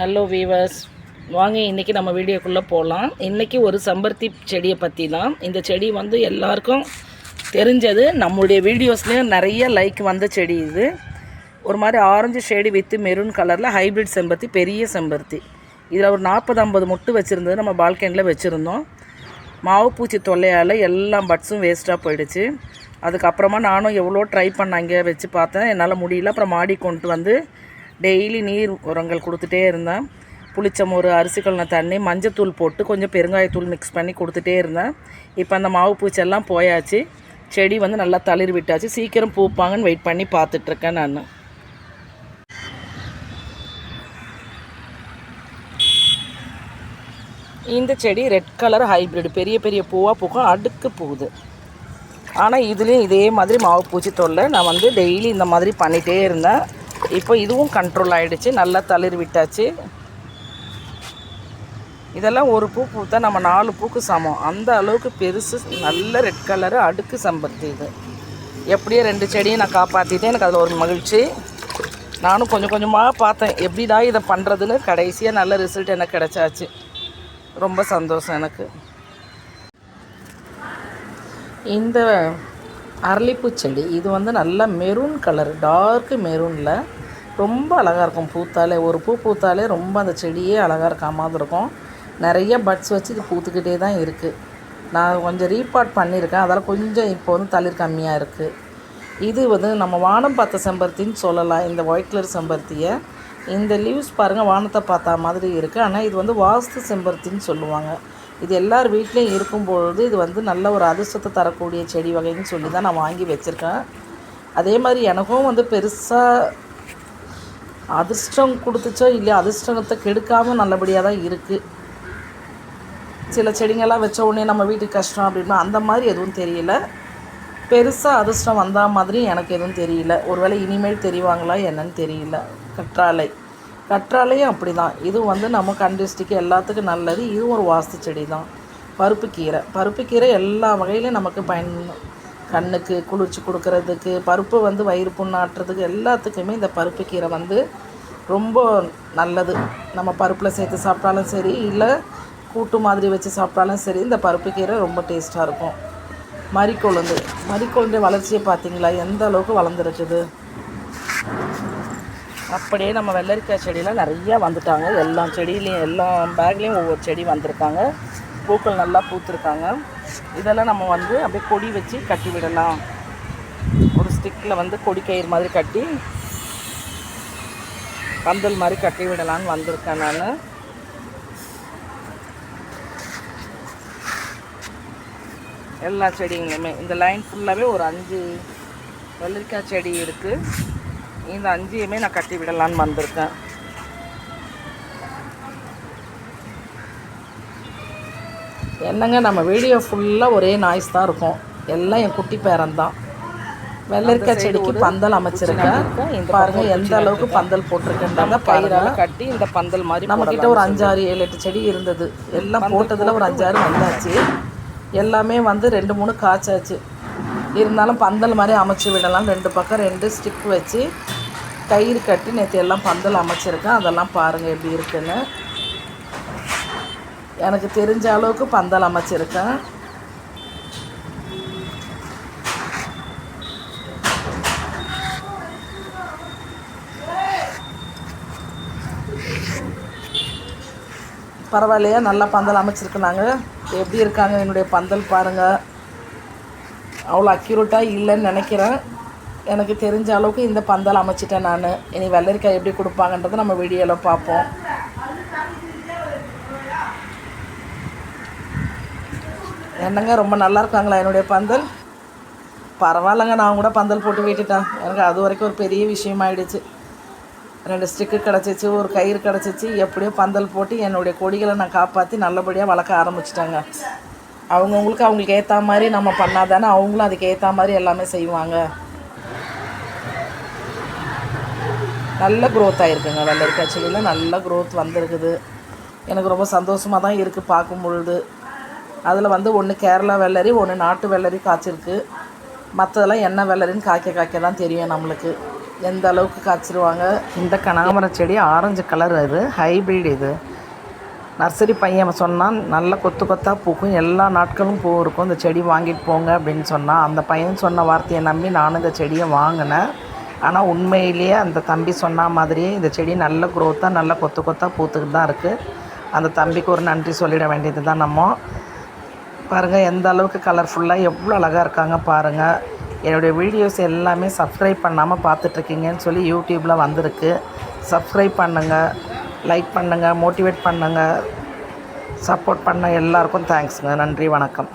Hello viewers வாங்க இன்றைக்கி நம்ம வீடியோக்குள்ளே போகலாம் இன்றைக்கி ஒரு செம்பருத்தி செடியை பற்றி தான் இந்த செடி வந்து எல்லாருக்கும் தெரிஞ்சது. நம்மளுடைய வீடியோஸ்லேயும் நிறைய லைக் வந்த செடி இது. ஒரு மாதிரி ஆரஞ்சு ஷேடு வித்து மெரூன் கலரில் ஹைப்ரிட் செம்பருத்தி பெரிய செம்பருத்தி. இதில் ஒரு நாற்பது ஐம்பது மொட்டு வச்சுருந்தது நம்ம பால்கனியில் வச்சுருந்தோம். மாவு பூச்சி தொல்லையால் எல்லா பட்ஸும் வேஸ்ட்டாக போயிடுச்சு. அதுக்கப்புறமா நானும் எவ்வளோ ட்ரை பண்ணாங்க வச்சு பார்த்தேன். என்னால் முடியல. அப்புறம் மாடி கொண்டு வந்து டெய்லி நீர் உரங்கள் கொடுத்துட்டே இருந்தேன். புளிச்சம் ஒரு அரிசி கலந்த தண்ணி மஞ்சத்தூள் போட்டு கொஞ்சம் பெருங்காயத்தூள் மிக்ஸ் பண்ணி கொடுத்துட்டே இருந்தேன். இப்போ அந்த மாவு பூச்செல்லாம் போயாச்சு. செடி வந்து நல்லா தளிர் விட்டாச்சு. சீக்கிரம் பூப்பாங்கன்னு வெயிட் பண்ணி பார்த்துட்ருக்கேன் நான். இந்த செடி ரெட் கலர் ஹைப்ரிட் பெரிய பெரிய பூவாக பூக்கும் அடுக்கு போகுது. ஆனால் இதுலேயும் இதே மாதிரி மாவு பூச்சி தொல்லை. நான் வந்து டெய்லி இந்த மாதிரி பண்ணிகிட்டே இருந்தேன். இப்போ இதுவும் கண்ட்ரோல் ஆகிடுச்சு நல்லா தளிர் விட்டாச்சு. இதெல்லாம் ஒரு பூ பூத்தா நம்ம நாலு பூக்கு சமம். அந்த அளவுக்கு பெருசு நல்ல ரெட் கலரு அடுக்கு சம்பருத்தி இது. எப்படியோ ரெண்டு செடியும் நான் காப்பாற்றிட்டேன் எனக்கு அதில் ஒரு மகிழ்ச்சி. நானும் கொஞ்சம் கொஞ்சமாக பார்த்தேன். எப்படிடா இதை பண்ணுறதுன்னு கடைசியாக நல்ல ரிசல்ட் எனக்கு கிடச்சாச்சு. ரொம்ப சந்தோஷம் எனக்கு. இந்த அரளிப்பூ செடி இது வந்து நல்லா மெரூன் கலர் டார்க்கு மெரூனில் ரொம்ப அழகாக இருக்கும் பூத்தாலே. ஒரு பூ பூத்தாலே ரொம்ப அந்த செடியே அழகாக இருக்க மாதிரி இருக்கும். நிறைய பட்ஸ் வச்சு இது பூத்துக்கிட்டே தான் இருக்குது நான் கொஞ்சம் ரீபாட் பண்ணியிருக்கேன். அதால் கொஞ்சம் இப்போ வந்து தளிர் கம்மியாக இருக்குது இது வந்து நம்ம வானம் பார்த்த செம்பருத்தின்னு சொல்லலாம். இந்த ஒயிட் கலர் செம்பருத்தியை. இந்த லீவ்ஸ் பாருங்கள் வானத்தை பார்த்தா மாதிரி இருக்குது ஆனால் இது வந்து வாஸ்து செம்பருத்தின்னு சொல்லுவாங்க. இது எல்லார் வீட்லேயும் இருக்கும்பொழுது இது வந்து நல்ல ஒரு அதிர்ஷ்டத்தை தரக்கூடிய செடி வகைன்னு சொல்லி தான் நான் வாங்கி வச்சுருக்கேன். அதே மாதிரி எனக்கும் வந்து பெருசாக அதிர்ஷ்டம் கொடுத்துச்சோ இல்லையா அதிர்ஷ்டத்தை கெடுக்காமல் நல்லபடியாக தான் இருக்குது சில செடிங்கள்லாம் வச்ச உடனே நம்ம வீட்டுக்கு கஷ்டம் அப்படின்னா அந்த மாதிரி எதுவும் தெரியல. பெருசாக அதிர்ஷ்டம் வந்த மாதிரி எனக்கு எதுவும் தெரியல. ஒருவேளை இனிமேல் தெரிவாங்களா என்னன்னு தெரியல. கற்றாழை. கற்றாழையும் அப்படி தான் இதுவும் வந்து நம்ம கண்டிஸ்டிக்கு எல்லாத்துக்கும் நல்லது. இதுவும் ஒரு வாஸ்து செடி தான் பருப்பு கீரை. பருப்பு கீரை எல்லா வகையிலையும் நமக்கு பயன் கண்ணுக்கு குளிர்ச்சி கொடுக்கறதுக்கு பருப்பு வந்து வயிறு புண்ணாட்டுறதுக்கு எல்லாத்துக்குமே இந்த பருப்பு கீரை வந்து ரொம்ப நல்லது. நம்ம பருப்பில் சேர்த்து சாப்பிட்டாலும் சரி இல்லை கூட்டு மாதிரி வச்சு சாப்பிட்டாலும் சரி இந்த பருப்பு கீரை ரொம்ப டேஸ்ட்டாக இருக்கும். மறிக்கொழுந்து மறிக்கொழுந்து வளர்ச்சியை பார்த்தீங்களா? எந்த அளவுக்கு வளர்ந்துருக்குது? அப்படியே நம்ம வெள்ளரிக்காய் செடியெலாம் நிறையா வந்துட்டாங்க. எல்லா செடியிலையும் எல்லா பேக்லேயும் ஒவ்வொரு செடி வந்திருக்காங்க. பூக்கள் நல்லா பூத்துருக்காங்க. இதெல்லாம் நம்ம வந்து அப்படியே கொடி வச்சு கட்டி விடலாம். ஒரு ஸ்டிக்கில் வந்து கொடி கயிறு மாதிரி கட்டி பந்தல் மாதிரி கட்டி விடலான்னு வந்திருக்கேன் நான். எல்லா செடிங்களுமே இந்த லைன் ஃபுல்லாகவே ஒரு அஞ்சு வெள்ளரிக்காய் செடி இருக்குது இந்த அஞ்சையுமே நான் கட்டி விடலான்னு வந்திருக்கேன். என்னங்க நம்ம வீடியோ ஃபுல்லாக ஒரே நாய்ஸ் தான் இருக்கும். எல்லாம் என் குட்டி பேரன் தான். வெள்ளரிக்காய் செடிக்கு பந்தல் அமைச்சிருக்கேன். பாருங்க எந்த அளவுக்கு பந்தல் போட்டிருக்கேன்றாங்க பயிரால் கட்டி இந்த பந்தல் மாதிரி நம்ம கிட்ட ஒரு அஞ்சாறு ஏழு எட்டு செடி இருந்தது. எல்லாம் போட்டதில் ஒரு அஞ்சாறு வந்தாச்சு. எல்லாமே வந்து ரெண்டு மூணு காய்ச்சாச்சு. இருந்தாலும் பந்தல் மாதிரி அமைச்சு விடலாம். ரெண்டு பக்கம் ரெண்டு ஸ்டிக் வச்சு கயிறு கட்டி நேற்று எல்லாம் பந்தல் அமைச்சிருக்கேன். அதெல்லாம் பாருங்கள் எப்படி இருக்குன்னு. எனக்கு தெரிஞ்ச அளவுக்கு பந்தல் அமைச்சிருக்கேன். பரவாயில்லையா நல்லா பந்தல் அமைச்சிருக்கனாங்க. எப்படி இருக்காங்க என்னுடைய பந்தல் பாருங்கள் அவ்வளோ அக்யூரேட்டாக இல்லைன்னு நினைக்கிறேன். எனக்கு தெரிஞ்ச அளவுக்கு இந்த பந்தல் அமைச்சிட்டேன் நான். இனி வெள்ளரிக்காய் எப்படி கொடுப்பாங்கன்றதை நம்ம வீடியோவில் பார்ப்போம். என்னங்க ரொம்ப நல்லா இருக்காங்களா என்னுடைய பந்தல்? பரவாயில்லைங்க நான் கூட பந்தல் போட்டு விட்டுட்டேன். எனக்கு அது வரைக்கும் ஒரு பெரிய விஷயமாயிடுச்சு ரெண்டு ஸ்டிக்கு கிடச்சிச்சு ஒரு கயிறு கிடச்சிச்சு. எப்படியோ பந்தல் போட்டு என்னுடைய கொடிகளை நான் காப்பாற்றி நல்லபடியாக வளர்க்க ஆரம்பிச்சிட்டேங்க. அவங்கவுங்களுக்கு அவங்களுக்கு ஏற்ற மாதிரி நம்ம பண்ணால் தானே அவங்களும் அதுக்கு ஏற்ற மாதிரி எல்லாமே செய்வாங்க. நல்ல க்ரோத் ஆகிருக்குங்க வெள்ளரிக்காய் செடியில். நல்ல க்ரோத் வந்திருக்குது. எனக்கு ரொம்ப சந்தோஷமாக தான் இருக்குது பார்க்கும் பொழுது. அதில் வந்து ஒன்று கேரளா வெள்ளரி ஒன்று நாட்டு வெள்ளரி காய்ச்சிருக்கு. மற்றதெல்லாம் என்ன வெள்ளரின்னு காய்க்க காய்க்க தான் தெரியும் நம்மளுக்கு. எந்த அளவுக்கு காய்ச்சிருவாங்க? இந்த கனகாமரம் செடி ஆரஞ்சு கலர் அது ஹைப்ரிட் இது. நர்சரி பையன் சொன்னான் நல்ல கொத்து கொத்தாக பூக்கும் எல்லா நாட்களும் பூ இருக்கும் இந்த செடி வாங்கிட்டு போங்க அப்படின்னு சொன்னான். அந்த பையன் சொன்ன வார்த்தையை நம்பி நானும் இந்த செடியை வாங்கினேன். ஆனால் உண்மையிலேயே அந்த தம்பி சொன்ன மாதிரியே இந்த செடி நல்ல குரோத்தாக நல்ல கொத்து கொத்தாக பூத்துக்கிட்டு தான் இருக்குது அந்த தம்பிக்கு ஒரு நன்றி சொல்லிட வேண்டியது தான் நம்ம. பாருங்கள் எந்த அளவுக்கு கலர்ஃபுல்லாக எவ்வளோ அழகாக இருக்காங்க பாருங்கள் என்னுடைய வீடியோஸ் எல்லாமே சப்ஸ்கிரைப் பண்ணாமல் பார்த்துட்ருக்கீங்கன்னு சொல்லி யூடியூப்பில் வந்திருக்கு. சப்ஸ்கிரைப் பண்ணுங்கள் லைக் பண்ணுங்கள் மோட்டிவேட் பண்ணுங்கள் சப்போர்ட் பண்ண எல்லாருக்கும் தேங்க்ஸுங்க நன்றி வணக்கம்.